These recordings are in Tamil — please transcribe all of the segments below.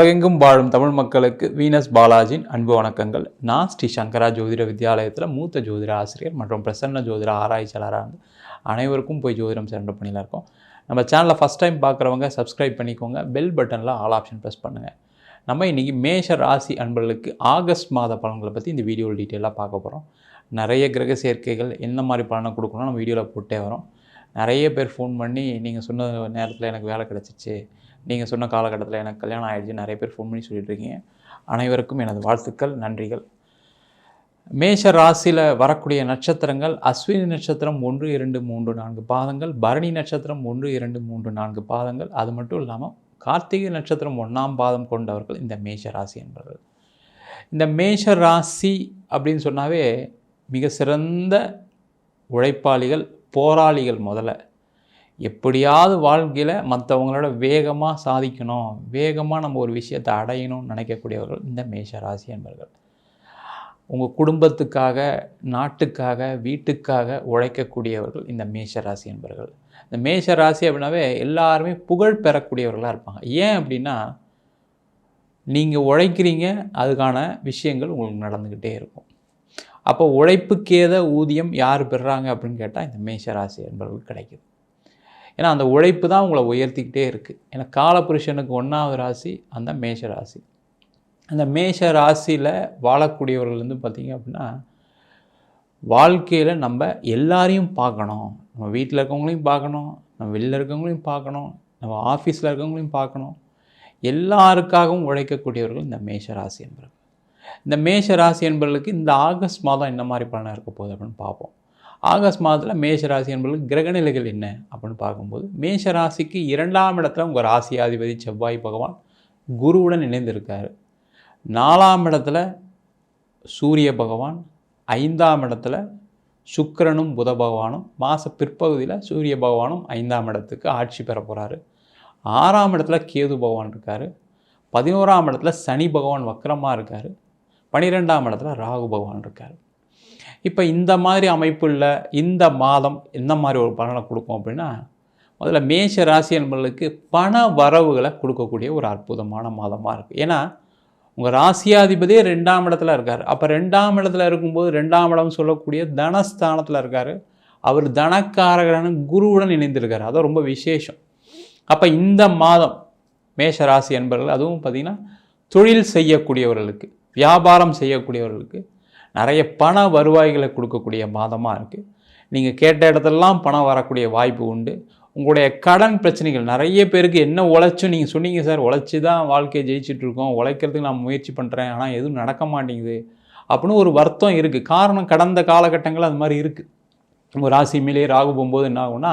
உலகெங்கும் வாழும் தமிழ் மக்களுக்கு வீனஸ் பாலாஜியின் அன்பு வணக்கங்கள். நான் ஸ்ரீ சங்கரா ஜோதிட வித்யாலயத்தில் மூத்த ஜோதிட ஆசிரியர் மற்றும் பிரசன்ன ஜோதிட ஆராய்ச்சியாளராக இருந்து அனைவருக்கும் போய் ஜோதிடம் சென்ற பண்ணியில் இருக்கோம். நம்ம சேனலை ஃபஸ்ட் டைம் பார்க்குறவங்க சப்ஸ்கிரைப் பண்ணிக்கோங்க. பெல் பட்டனில் ஆல் ஆப்ஷன் ப்ரெஸ் பண்ணுங்கள் நம்ம இன்றைக்கி மேஷ ராசி அன்பர்களுக்கு ஆகஸ்ட் மாத பலன்களை பற்றி இந்த வீடியோவில் டீட்டெயிலாக பார்க்க போகிறோம் நிறைய கிரக சேர்க்கைகள் என்ன மாதிரி பலனை கொடுக்கணும் நம்ம வீடியோவில் போட்டே வரோம். நிறைய பேர் ஃபோன் பண்ணி நீங்கள் சொன்ன நேரத்தில் எனக்கு வேலை கிடச்சிச்சு. நீங்கள் சொன்ன காலகட்டத்தில் எனக்கு கல்யாணம் ஆகிடுச்சு நிறைய பேர் ஃபோன் பண்ணி சொல்லிட்டு இருக்கீங்க அனைவருக்கும் எனது வாழ்த்துக்கள் நன்றிகள். மேஷ ராசியில் வரக்கூடிய நட்சத்திரங்கள் அஸ்வினி நட்சத்திரம் ஒன்று இரண்டு மூன்று நான்கு பாதங்கள் பரணி நட்சத்திரம் ஒன்று இரண்டு மூன்று நான்கு பாதங்கள். அது மட்டும் இல்லாமல் கார்த்திகை நட்சத்திரம் ஒன்றாம் பாதம் கொண்டவர்கள் இந்த மேஷ ராசி என்பவர்கள். இந்த மேஷ ராசி அப்படின்னு சொன்னாவே மிக சிறந்த உழைப்பாளிகள் போராளிகள் முதல்ல. எப்படியாவது வாழ்க்கையில் மற்றவங்களோட வேகமாக சாதிக்கணும். வேகமாக நம்ம ஒரு விஷயத்தை அடையணும்னு நினைக்கக்கூடியவர்கள் இந்த மேஷ ராசி என்பவர்கள் உங்கள் குடும்பத்துக்காக நாட்டுக்காக வீட்டுக்காக உழைக்கக்கூடியவர்கள் இந்த மேஷ ராசி என்பவர்கள் இந்த மேஷ ராசி அப்படின்னாவே எல்லாருமே புகழ் பெறக்கூடியவர்களாக இருப்பாங்க. ஏன் அப்படின்னா நீங்கள் உழைக்கிறீங்க அதுக்கான விஷயங்கள் உங்களுக்கு நடந்துக்கிட்டே இருக்கும். அப்போ உழைப்புக்கேத ஊதியம் யார் பெறுறாங்க அப்படின்னு கேட்டால் இந்த மேஷ ராசி என்பவர்கள் கிடைக்குது. ஏன்னா அந்த உழைப்பு தான் உங்களை உயர்த்திக்கிட்டே இருக்குது ஏன்னா காலபுருஷனுக்கு ஒன்றாவது ராசி அந்த மேஷ ராசி. அந்த மேஷ ராசியில் வாழக்கூடியவர்கள் வந்து பார்த்திங்க அப்படின்னா வாழ்க்கையில் நம்ம எல்லாரையும் பார்க்கணும். நம்ம வீட்டில் இருக்கவங்களையும் பார்க்கணும் நம்ம வெளியில் இருக்கவங்களையும் பார்க்கணும் நம்ம ஆஃபீஸில் இருக்கவங்களையும் பார்க்கணும். எல்லாருக்காகவும் உழைக்கக்கூடியவர்கள் இந்த மேஷ ராசி என்பவர்கள். இந்த மேஷ ராசி என்பவர்களுக்கு இந்த ஆகஸ்ட் மாதம் என்ன மாதிரி பலனாக இருக்க போகுது அப்படின்னு பார்ப்போம். ஆகஸ்ட் மாதத்தில் மேஷராசி என்பது கிரகநிலைகள் என்ன அப்படின்னு பார்க்கும்போது மேஷராசிக்கு இரண்டாம் இடத்துல உங்கள் ராசியாதிபதி செவ்வாய் பகவான் குருவுடன் இணைந்திருக்கார். நாலாம் இடத்துல சூரிய பகவான் ஐந்தாம் இடத்துல சுக்கரனும் புத பகவானும் மாத பிற்பகுதியில் சூரிய பகவானும் ஐந்தாம் இடத்துக்கு ஆட்சி பெற போகிறாரு ஆறாம் இடத்துல கேது பகவான் இருக்கார். பதினோராம் இடத்துல சனி பகவான் வக்கரமாக இருக்கார். பன்னிரெண்டாம் இடத்துல ராகு பகவான் இருக்கார். இப்போ இந்த மாதிரி அமைப்புள்ள இந்த மாதம் எந்த மாதிரி ஒரு பலனை கொடுக்கும் அப்படின்னா முதல்ல மேஷ ராசி என்பவர்களுக்கு பண வரவுகளை கொடுக்கக்கூடிய ஒரு அற்புதமான மாதமாக இருக்குது ஏன்னா உங்கள் ராசியாதிபதியே ரெண்டாம் இடத்துல இருக்கார். அப்போ ரெண்டாம் இடத்துல இருக்கும்போது ரெண்டாம் இடம் சொல்லக்கூடிய தனஸ்தானத்தில் இருக்கார். அவர் தனக்காரகரான குருவுடன் இணைந்திருக்கார். அதான் ரொம்ப விசேஷம். அப்போ இந்த மாதம் மேஷ ராசி என்பவர்கள் அதுவும் பார்த்திங்கன்னா தொழில் செய்யக்கூடியவர்களுக்கு வியாபாரம் செய்யக்கூடியவர்களுக்கு நிறைய பண வருவாய்களை கொடுக்கக்கூடிய மாதமாக இருக்குது நீங்கள் கேட்ட இடத்துலலாம் பணம் வரக்கூடிய வாய்ப்பு உண்டு. உங்களுடைய கடன் பிரச்சனைகள் நிறைய பேருக்கு என்ன உழைச்சும் நீங்கள் சொன்னீங்க சார். உழைச்சி தான் வாழ்க்கையை ஜெயிச்சிட்ருக்கோம் உழைக்கிறதுக்கு நான் முயற்சி பண்ணுறேன் ஆனால் எதுவும் நடக்க மாட்டேங்குது. அப்படின்னு ஒரு வருத்தம் இருக்குது காரணம் கடந்த காலகட்டங்கள் அது மாதிரி இருக்குது உங்கள் ராசி மேலேயே ராகு போகும்போது என்ன ஆகும்னா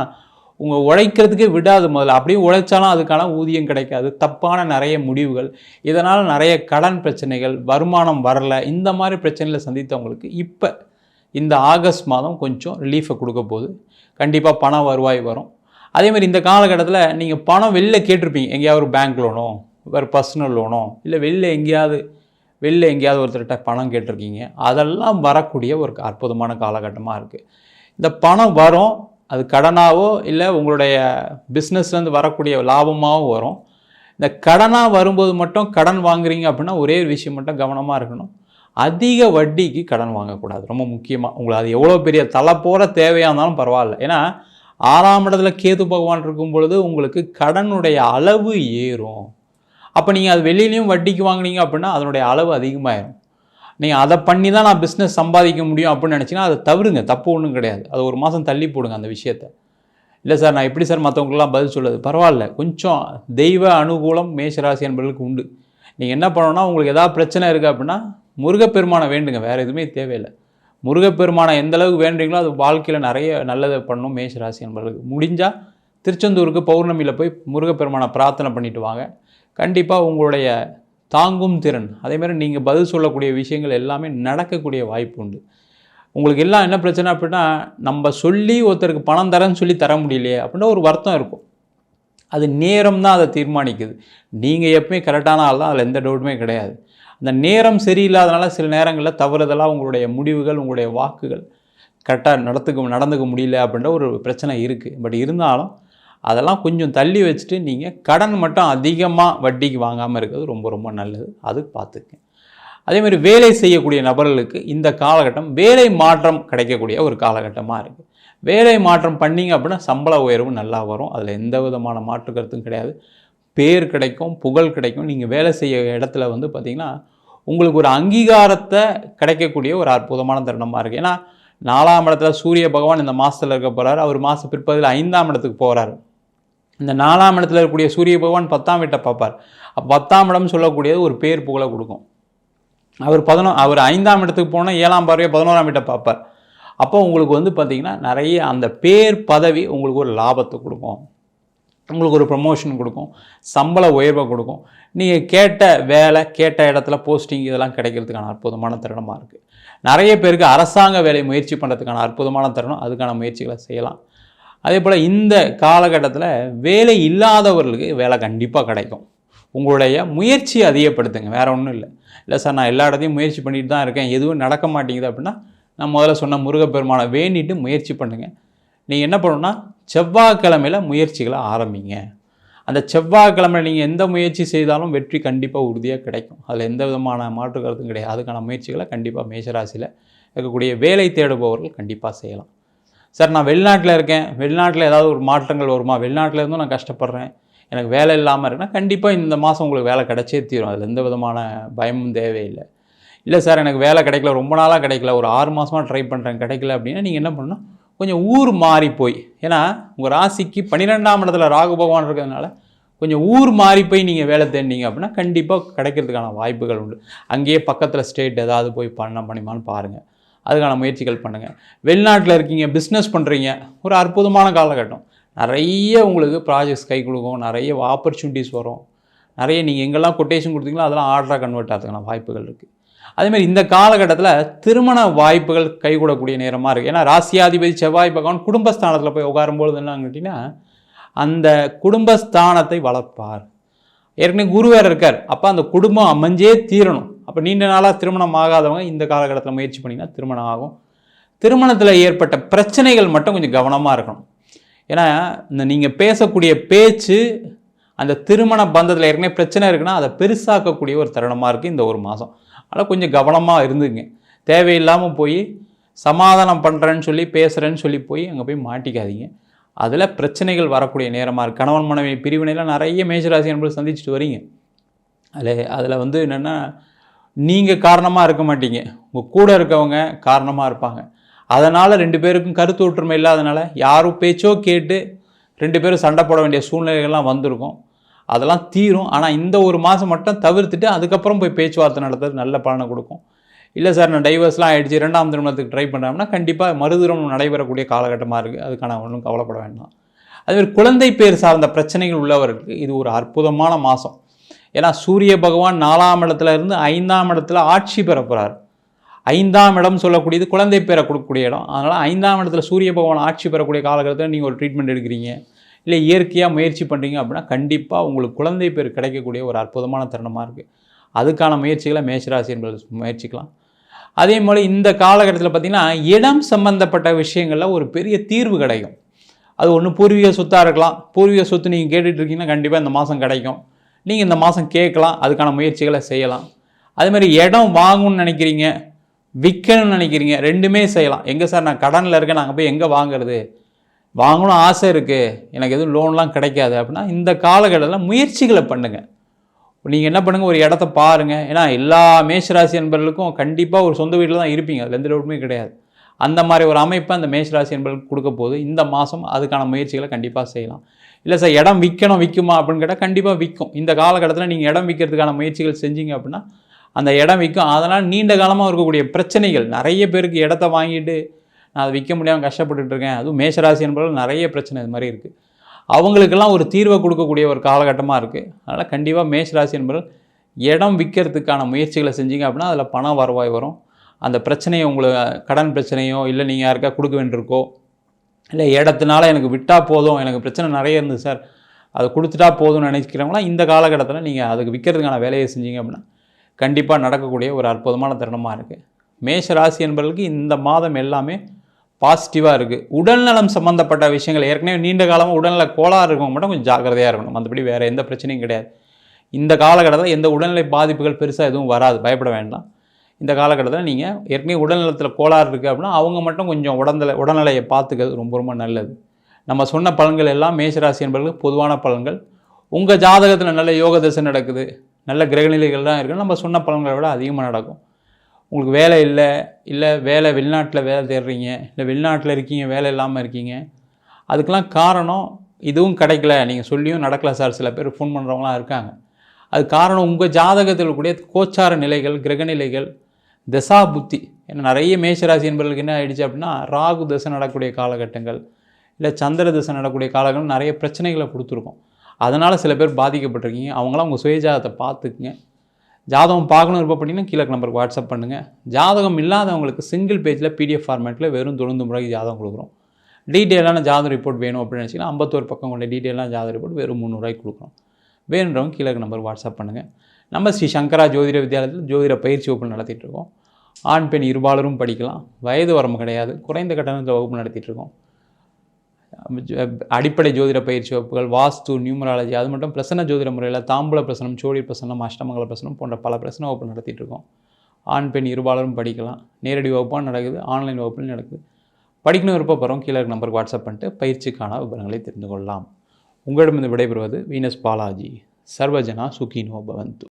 உங்கள் உழைக்கிறதுக்கே விடாது முதல்ல. அப்படியே உழைச்சாலும் அதுக்கான ஊதியம் கிடைக்காது. தப்பான நிறைய முடிவுகள். இதனால் நிறைய கடன் பிரச்சனைகள் வருமானம் வரல. இந்த மாதிரி பிரச்சனைகளை சந்தித்தவங்களுக்கு இப்போ இந்த ஆகஸ்ட் மாதம் கொஞ்சம் ரிலீஃபை கொடுக்க போகுது. கண்டிப்பாக பண வருவாய் வரும். அதே மாதிரி இந்த காலகட்டத்தில் நீங்கள் பணம் வெளில கேட்டிருப்பீங்க. எங்கேயாவது ஒரு பேங்க் லோனோ வேறு பர்சனல் லோனோ இல்லை வெளில எங்கேயாவது வெளில எங்கேயாவது ஒருத்தர்கிட்ட பணம் கேட்டிருக்கீங்க. அதெல்லாம் வரக்கூடிய ஒரு அற்புதமான காலகட்டமாக இருக்குது இந்த பணம் வரும். அது கடனாவோ இல்லை உங்களுடைய பிஸ்னஸ்லேருந்து வரக்கூடிய லாபமாகவும் வரும். இந்த கடனாக வரும்போது மட்டும் கடன் வாங்குறீங்க அப்படின்னா ஒரே ஒரு விஷயம் மட்டும் கவனமாக இருக்கணும். அதிக வட்டிக்கு கடன் வாங்கக்கூடாது. ரொம்ப முக்கியமாக உங்களுக்கு அது எவ்வளோ பெரிய தலை போகிற தேவையாக இருந்தாலும் பரவாயில்ல. ஏன்னா ஆறாம் இடத்துல கேது பகவான் இருக்கும் பொழுது உங்களுக்கு கடனுடைய அளவு ஏறும். அப்போ நீங்கள் அது வெளியிலையும் வட்டிக்கு வாங்குனீங்க அப்படின்னா அதனுடைய அளவு அதிகமாகிடும் நீங்கள் அதை பண்ணி தான் நான் பிஸ்னஸ் சம்பாதிக்க முடியும் அப்படின்னு நினச்சிங்கன்னா அதை தவிருங்க. தப்பு ஒன்றும் கிடையாது. அது ஒரு மாதம் தள்ளி போடுங்க அந்த விஷயத்தை. இல்லை சார் நான் எப்படி சார் மற்றவங்களுக்குலாம் பதில் சொல்லுது பரவாயில்ல. கொஞ்சம் தெய்வ அனுகூலம் மேஷராசி என்பவர்களுக்கு உண்டு. நீங்கள் என்ன பண்ணணும்னா உங்களுக்கு எதாவது பிரச்சனை இருக்குது அப்படின்னா முருகப்பெருமானை வேண்டுங்க. வேறு எதுவுமே தேவையில்லை. முருகப்பெருமானை எந்த அளவுக்கு வேண்டுறீங்களோ அது வாழ்க்கையில் நிறைய நல்லதை பண்ணணும் மேஷராசி என்பவர்களுக்கு முடிஞ்சால் திருச்செந்தூருக்கு பௌர்ணமியில் போய் முருகப்பெருமானை பிரார்த்தனை பண்ணிட்டு வாங்க. கண்டிப்பாக உங்களுடைய தாங்கும் திறன். அதேமாதிரி நீங்கள் பதில் சொல்லக்கூடிய விஷயங்கள் எல்லாமே நடக்கக்கூடிய வாய்ப்பு உண்டு. உங்களுக்கு எல்லாம் என்ன பிரச்சனை அப்படின்னா நம்ம சொல்லி ஒருத்தருக்கு பணம் தரேன்னு சொல்லி தர முடியலையே அப்படின்னா ஒரு வருத்தம் இருக்கும். அது நேரம் தான் அதை தீர்மானிக்குது. நீங்கள் எப்பவுமே கரெக்டான ஆள் தான் அதில் எந்த டவுட்டுமே கிடையாது. அந்த நேரம் சரியில்லாதனால சில நேரங்களில் தவறுதலாக உங்களுடைய முடிவுகள் உங்களுடைய வாக்குகள் கரெக்டாக நடத்துக்க நடந்துக்க முடியல அப்படின்ற ஒரு பிரச்சனை இருக்குது பட் இருந்தாலும் அதெல்லாம் கொஞ்சம் தள்ளி வச்சுட்டு நீங்கள் கடன் மட்டும் அதிகமாக வட்டிக்கு வாங்காமல் இருக்கிறது ரொம்ப ரொம்ப நல்லது. அது பார்த்துக்கங்க. அதே மாதிரி வேலை செய்யக்கூடிய நபர்களுக்கு இந்த காலகட்டம் வேலை மாற்றம் கிடைக்கக்கூடிய ஒரு காலகட்டமாக இருக்குது வேலை மாற்றம் பண்ணிங்க அப்படின்னா சம்பள உயர்வு நல்லா வரும். அதில் எந்த விதமான மாற்று கருத்தும் கிடையாது. பேர் கிடைக்கும் புகழ் கிடைக்கும். நீங்கள் வேலை செய்ய இடத்துல வந்து பார்த்திங்கன்னா உங்களுக்கு ஒரு அங்கீகாரத்தை கிடைக்கக்கூடிய ஒரு அற்புதமான தருணமாக இருக்குது ஏன்னா நாலாம் இடத்துல சூரிய பகவான் இந்த மாதத்தில் இருக்க போகிறார் அவர் மாத பிற்பகுதியில் ஐந்தாம் இடத்துக்கு போகிறாரு இந்த நாலாம் இடத்துல இருக்கக்கூடிய சூரிய பகவான் பத்தாம் வீட்டை பார்ப்பார். அப்போ பத்தாம் இடம் சொல்லக்கூடியது ஒரு பேர் புகழை கொடுக்கும். அவர் பதினோ அவர் ஐந்தாம் இடத்துக்கு போனால் ஏழாம் பார்வையை பதினோராம் வீட்டை பார்ப்பார். அப்போ உங்களுக்கு வந்து பார்த்திங்கன்னா நிறைய அந்த பேர் பதவி உங்களுக்கு ஒரு லாபத்தை கொடுக்கும். உங்களுக்கு ஒரு ப்ரமோஷன் கொடுக்கும். சம்பள உயர்வை கொடுக்கும். நீங்கள் கேட்ட வேலை கேட்ட இடத்துல போஸ்டிங் இதெல்லாம் கிடைக்கிறதுக்கான அற்புதமான தருணமாக இருக்குது நிறைய பேருக்கு அரசாங்க வேலை முயற்சி பண்ணுறதுக்கான அற்புதமான தருணம். அதுக்கான முயற்சிகளை செய்யலாம். அதே போல் இந்த காலகட்டத்தில் வேலை இல்லாதவர்களுக்கு வேலை கண்டிப்பாக கிடைக்கும். உங்களுடைய முயற்சியை அதிகப்படுத்துங்க வேறு ஒன்றும் இல்லை. இல்லை சார் நான் எல்லா இடத்தையும் முயற்சி பண்ணிட்டு தான் இருக்கேன் எதுவும் நடக்க மாட்டேங்குது அப்படின்னா நான் முதல்ல சொன்ன முருகப்பெருமானை வேண்டிட்டு முயற்சி பண்ணுங்கள் நீங்கள் என்ன பண்ணணும்னா செவ்வாய்க்கிழமையில் முயற்சிகளை ஆரம்பிங்க. அந்த செவ்வாய்க்கிழமை நீங்கள் எந்த முயற்சி செய்தாலும் வெற்றி கண்டிப்பாக உறுதியாக கிடைக்கும். அதில் எந்த விதமான மாற்று கருத்தும் கிடையாது. அதுக்கான முயற்சிகளை கண்டிப்பாக மேஷராசியில் இருக்கக்கூடிய வேலை தேடுபவர்கள் கண்டிப்பாக செய்யலாம். சார் நான் வெளிநாட்டில் இருக்கேன். வெளிநாட்டில் ஏதாவது ஒரு மாற்றங்கள் வருமா? வெளிநாட்டில் இருந்தும் நான் கஷ்டப்படுறேன். எனக்கு வேலை இல்லாமல் இருக்குன்னா கண்டிப்பாக இந்த மாதம் உங்களுக்கு வேலை கிடைச்சே தீரும். அதில் எந்த விதமான பயமும் தேவையில்லை. இல்லை சார் எனக்கு வேலை கிடைக்கல. ரொம்ப நாளாக கிடைக்கல. ஒரு ஆறு மாதமாக ட்ரை பண்ணுறேன் கிடைக்கல அப்படின்னா நீங்கள் என்ன பண்ணணும்? கொஞ்சம் ஊர் மாறி போய். ஏன்னா உங்கள் ராசிக்கு பன்னிரெண்டாம் இடத்துல ராகு பகவான் இருக்கிறதுனால கொஞ்சம் ஊர் மாறி போய் நீங்கள் வேலை தேடினீங்க அப்படின்னா கண்டிப்பாக கிடைக்கிறதுக்கான வாய்ப்புகள் உண்டு. அங்கேயே பக்கத்தில் ஸ்டேட் ஏதாவது போய் பண்ண முடியுமான்னு பாருங்கள் அதுக்கான முயற்சிகள் பண்ணுங்கள் வெளிநாட்டில் இருக்கீங்க பிஸ்னஸ் பண்ணுறீங்க ஒரு அற்புதமான காலகட்டம். நிறைய உங்களுக்கு ப்ராஜெக்ட்ஸ் கை கொடுக்கும் நிறைய ஆப்பர்ச்சுனிட்டிஸ் வரும். நிறைய நீங்கள் எங்கெல்லாம் கொட்டேஷன் கொடுத்தீங்களோ அதெல்லாம் ஆர்டராக கன்வெர்ட் ஆகிறதுக்கான வாய்ப்புகள் இருக்குது அதேமாதிரி இந்த காலகட்டத்தில் திருமண வாய்ப்புகள் கைகூடக்கூடிய நேரமாக இருக்குது ஏன்னா ராசியாதிபதி செவ்வாய் பகவான் குடும்பஸ்தானத்தில் போய் உட்காரும்பொழுது என்னன்னு கேட்டிங்கன்னா அந்த குடும்பஸ்தானத்தை வளர்ப்பார். ஏற்கனவே குரு வேறு இருக்கார். அப்போ அந்த குடும்பம் அமைஞ்சே தீரணும். அப்போ நீண்ட நாளாக திருமணம் ஆகாதவங்க இந்த காலகட்டத்தில் முயற்சி பண்ணிங்கன்னா திருமணம் ஆகும். திருமணத்தில் ஏற்பட்ட பிரச்சனைகள் மட்டும் கொஞ்சம் கவனமாக இருக்கணும். ஏன்னா இந்த நீங்கள் பேசக்கூடிய பேச்சு அந்த திருமண பந்தத்தில் ஏற்கனவே பிரச்சனை இருக்குன்னா அதை பெருசாக்கக்கூடிய ஒரு தருணமாக இருக்குது இந்த ஒரு மாதம் அதனால் கொஞ்சம் கவனமாக இருந்துங்க தேவையில்லாமல் போய் சமாதானம் பண்ணுறேன்னு சொல்லி பேசுகிறேன்னு சொல்லி போய் அங்கே போய் மாட்டிக்காதீங்க. அதில் பிரச்சனைகள் வரக்கூடிய நேரமாக இருக்குது கணவன் மனைவி பிரிவினைலாம் நிறைய மேஜராசி என்பது சந்திச்சுட்டு வரீங்க. அதில் அதில் வந்து என்னென்னா நீங்கள் காரணமாக இருக்க மாட்டீங்க. உங்கள் கூட இருக்கவங்க காரணமாக இருப்பாங்க. அதனால் ரெண்டு பேருக்கும் கருத்து ஒற்றுமை இல்லாதனால யாரும் பேச்சோ கேட்டு ரெண்டு பேரும் சண்டை போட வேண்டிய சூழ்நிலைகள்லாம் வந்திருக்கும். அதெல்லாம் தீரும். ஆனால் இந்த ஒரு மாதம் மட்டும் தவிர்த்துட்டு அதுக்கப்புறம் போய் பேச்சுவார்த்தை நடத்துறது நல்ல பலனை கொடுக்கும். இல்லை சார் நான் டைவர்ஸ்லாம் ஆகிடுச்சு ரெண்டாம் திருமணத்துக்கு ட்ரை பண்ணுறோம்னா கண்டிப்பாக மறுதிருமணம் நடைபெறக்கூடிய காலகட்டமாக இருக்குது அதுக்கான ஒன்றும் கவலைப்பட வேண்டாம். அதுமாதிரி குழந்தை பேர் சார்ந்த பிரச்சனைகள் உள்ளவர்களுக்கு இது ஒரு அற்புதமான மாதம் ஏன்னா சூரிய பகவான் நாலாம் இடத்துல இருந்து ஐந்தாம் இடத்துல ஆட்சி பெற போகிறார் ஐந்தாம் இடம் சொல்லக்கூடியது குழந்தை பேரை கொடுக்கக்கூடிய இடம். அதனால் ஐந்தாம் இடத்துல சூரிய பகவான் ஆட்சி பெறக்கூடிய காலகட்டத்தில் நீங்கள் ஒரு ட்ரீட்மெண்ட் எடுக்கிறீங்க. இல்லை இயற்கையாக முயற்சி பண்ணுறீங்க அப்படின்னா கண்டிப்பாக உங்களுக்கு குழந்தை பேர் கிடைக்கக்கூடிய ஒரு அற்புதமான தருணமாக இருக்குது அதுக்கான முயற்சிகளை மேஷராசி என்பது முயற்சிக்கலாம். அதே போல் இந்த காலகட்டத்தில் பார்த்திங்கன்னா இடம் சம்பந்தப்பட்ட விஷயங்களில் ஒரு பெரிய தீர்வு கிடைக்கும். அது ஒன்று பூர்வீக சொத்தாக இருக்கலாம். பூர்வீக சொத்து நீங்கள் கேட்டுட்ருக்கீங்கன்னா கண்டிப்பாக இந்த மாதம் கிடைக்கும். நீங்கள் இந்த மாதம் கேட்கலாம் அதுக்கான முயற்சிகளை செய்யலாம். அதுமாதிரி இடம் வாங்கணும்னு நினைக்கிறீங்க விற்கணும்னு நினைக்கிறீங்க ரெண்டுமே செய்யலாம். எங்கே சார் நான் கடனில் இருக்கேன் நாங்கள் போய் எங்கே வாங்குறது? வாங்கணும் ஆசை இருக்குது எனக்கு எதுவும் லோன்லாம் கிடைக்காது அப்படின்னா இந்த காலகட்டத்தில் முயற்சிகளை பண்ணுங்கள் நீங்கள் என்ன பண்ணுங்கள் ஒரு இடத்த பாருங்கள் ஏன்னா எல்லா மேஷராசி என்பர்களுக்கும் கண்டிப்பாக ஒரு சொந்த வீட்டில் தான் இருப்பீங்க. அதில் எந்த டவுட்டுமே கிடையாது. அந்த மாதிரி ஒரு அமைப்பை அந்த மேஷராசி என்பவர்களுக்கு கொடுக்க போது இந்த மாதம் அதுக்கான முயற்சிகளை கண்டிப்பாக செய்யலாம். இல்லை சார் இடம் விற்கணும் விற்குமா அப்படின்னு கேட்டால் கண்டிப்பாக விற்கும் இந்த காலகட்டத்தில் நீங்கள் இடம் விற்கிறதுக்கான முயற்சிகள் செஞ்சீங்க அப்படின்னா அந்த இடம் விற்கும் அதனால் நீண்ட காலமாக இருக்கக்கூடிய பிரச்சனைகள் நிறைய பேருக்கு இடத்த வாங்கிட்டு நான் அதை விற்க முடியாமல் கஷ்டப்பட்டுட்டு இருக்கேன். அதுவும் மேஷராசி என்பதில் நிறைய பிரச்சனை இது மாதிரி இருக்குது அவங்களுக்கெல்லாம் ஒரு தீர்வை கொடுக்கக்கூடிய ஒரு காலகட்டமாக இருக்குது அதனால் கண்டிப்பாக மேஷராசி என்பவர்கள் இடம் விற்கிறதுக்கான முயற்சிகளை செஞ்சீங்க அப்படின்னா அதில் பணம் வருவாய் வரும். அந்த பிரச்சனையை உங்களுக்கு கடன் பிரச்சனையோ இல்லை நீங்கள் யாருக்கா கொடுக்க வேண்டியிருக்கோ இல்லை இடத்துனால எனக்கு விட்டால் போதும் எனக்கு பிரச்சனை நிறைய இருந்தது சார். அதை கொடுத்துட்டா போதும்னு நினைக்கிறவங்களாம் இந்த காலகட்டத்தில் நீங்கள் அதுக்கு விற்கிறதுக்கான வேலையை செஞ்சீங்க அப்படின்னா கண்டிப்பாக நடக்கக்கூடிய ஒரு அற்புதமான தருணமாக இருக்குது மேஷ ராசி என்பவர்களுக்கு இந்த மாதம் எல்லாமே பாசிட்டிவாக இருக்குது உடல்நலம் சம்மந்தப்பட்ட விஷயங்கள் ஏற்கனவே நீண்ட காலமாக உடல்நல கோளாறு இருக்கவங்க மட்டும் கொஞ்சம் ஜாக்கிரதையாக இருக்கணும். மற்றபடி வேறு எந்த பிரச்சனையும் கிடையாது. இந்த காலகட்டத்தில் எந்த உடல்நிலை பாதிப்புகள் பெருசாக எதுவும் வராது. பயப்பட வேண்டாம். இந்த காலகட்டத்தில் நீங்கள் ஏற்கனவே உடல்நலத்தில் கோளாறு இருக்குது அப்படின்னா அவங்க மட்டும் கொஞ்சம் உடல்நிலை உடல்நிலையை பார்த்துக்கிறது ரொம்ப ரொம்ப நல்லது. நம்ம சொன்ன பலன்கள் எல்லாம் மேஷராசி என்பவர்களுக்கு பொதுவான பலன்கள். உங்கள் ஜாதகத்தில் நல்ல யோக தசை நடக்குது நல்ல கிரகநிலைகள் தான் இருக்குது நம்ம சொன்ன பலன்களை விட அதிகமாக நடக்கும். உங்களுக்கு வேலை இல்லை இல்லை வேலை வெளிநாட்டில் வேலை தேடுறீங்க இல்லை வெளிநாட்டில் இருக்கீங்க வேலை இல்லாமல் இருக்கீங்க. அதுக்கெலாம் காரணம் இதுவும் கிடைக்கல நீங்கள் சொல்லியும் நடக்கல சார். சில பேர் ஃபோன் பண்ணுறவங்களாம் இருக்காங்க. அது காரணம் உங்கள் ஜாதகத்தில் கூடிய கோச்சார நிலைகள் கிரகநிலைகள் தசா புத்தி ஏன்னா நிறைய மேஷராசி என்பவர்களுக்கு என்ன ஆயிடுச்சு அப்படின்னா ராகு தசை நடக்கக்கூடிய காலகட்டங்கள் இல்லை சந்திர தசை நடக்கக்கூடிய காலகட்டம் நிறைய பிரச்சனைகளை கொடுத்துருக்கோம். அதனால் சில பேர் பாதிக்கப்பட்டிருக்கீங்க. அவங்களாம் உங்கள் சுயஜாதத்தை பார்த்துக்குங்க. ஜாதகம் பார்க்கணும் விருப்பப்பட்டீங்கன்னா கீழே நம்பருக்கு வாட்ஸ்அப் பண்ணுங்கள் ஜாதகம் இல்லாதவங்களுக்கு சிங்கிள் பேஜில் பிடிஎஃப் ஃபார்மேட்டில் வெறும் தொண்ணூறு முறைக்கு ஜாதகம் கொடுக்குறோம். டீட்டெயிலான ஜாதக ரிப்போர்ட் வேணும் அப்படின்னு நினச்சிங்கன்னா ஐம்பத்தோரு பக்கம் கொண்ட டீட்டெயிலான ஜாதக ரிப்போர்ட் வெறும் முந்நூறுவாய்க்கு கொடுக்குறோம். வேணுன்றவங்க கீழே நம்பருக்கு வாட்ஸ்அப் பண்ணுங்கள் நம்ம ஸ்ரீ சங்கரா ஜோதிட வித்யாலயத்தில் ஜோதிட பயிற்சி வகுப்பு நடத்திட்டு இருக்கோம். ஆண் பெண் இருபாலரும் படிக்கலாம். வயது வரம்பு கிடையாது. குறைந்த கட்டணத்தில் வகுப்பு நடத்திட்டுருக்கோம். அடிப்படை ஜோதிட பயிற்சி வகுப்புகள் வாஸ்து நியூமராலஜி அது மட்டும் பிரசன்ன ஜோதிட முறையில் தாம்பூல பிரசனம் சோழி பிரசனம் அஷ்டமங்கல பிரசனம் போன்ற பல பிரசன வகுப்பு நடத்திட்டு இருக்கோம் ஆண் பெண் இருபாலரும் படிக்கலாம். நேரடி வகுப்பாக நடக்குது. ஆன்லைன் வகுப்புலையும் நடக்குது. படிக்கணும் விருப்பப்படுறோம் கீழே இருக்க நம்பருக்கு வாட்ஸ்அப் பண்ணிட்டு பயிற்சிக்கான விவரங்களை தெரிந்து கொள்ளலாம். உங்களிடமிருந்து விடைபெறுவது வீனஸ் பாலாஜி. சர்வஜனா சுகினோ பவந்து.